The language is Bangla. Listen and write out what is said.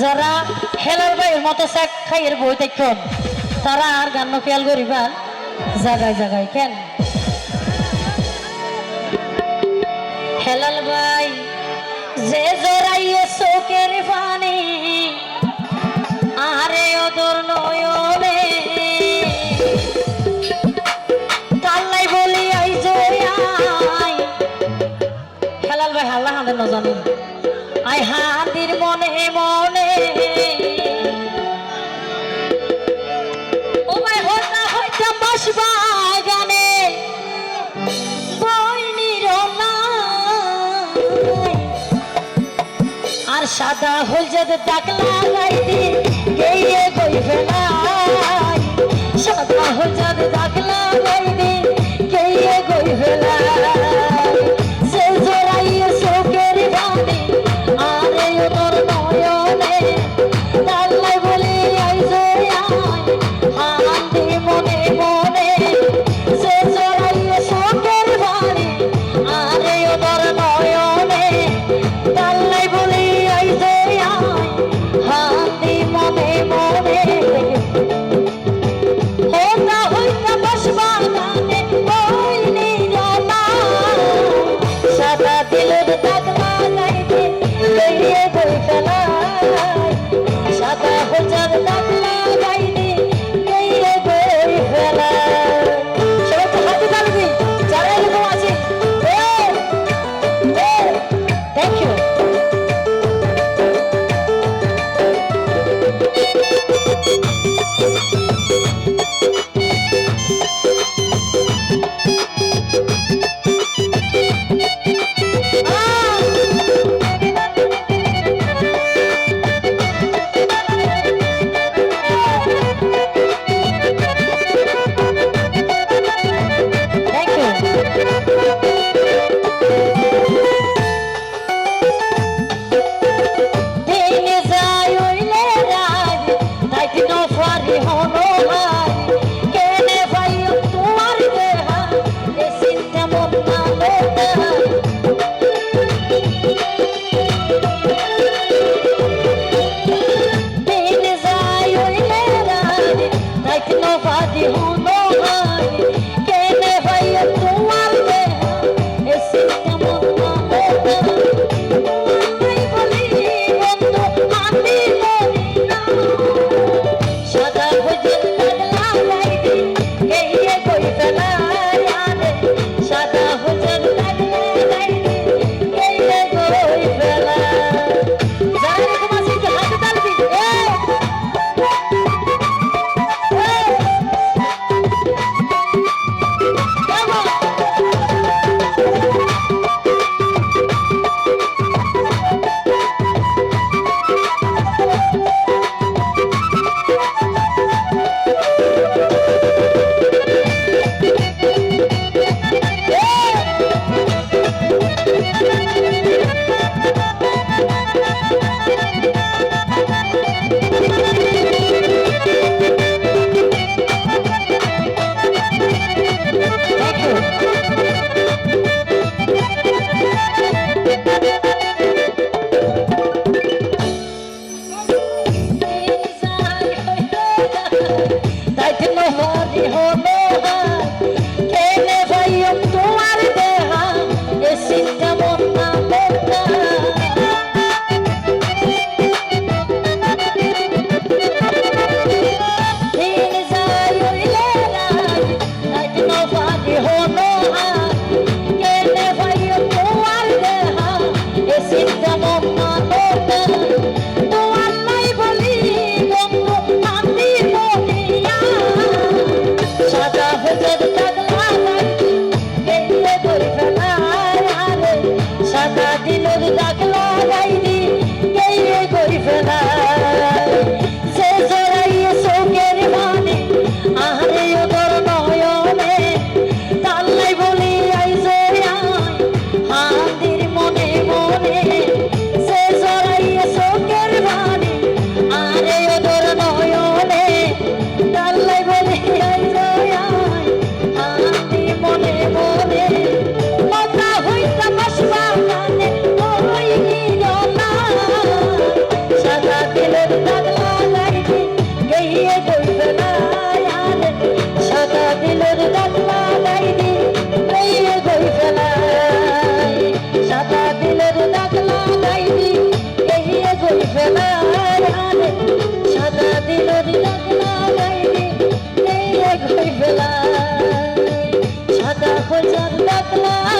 যারা হেলার বাইয়ের মতো চাক খাইয়ের বই দেখুন, তারা আর গান খেয়াল করিবার জায়গায় জায়গায় কেন? হেলাল ভাই, যে পানি, আরে নয়নে। কাল্লাই বলি আই জোয়াই হেলাল ভাই হাল্লা হাঁদে নজানি আই হাতির মনে মনে সাদা হলজদ দাগ লাগাইতে গেয়ে গই ফেলাই সাদা হলজদ দাগ Thank you. Oh, পছন্দ না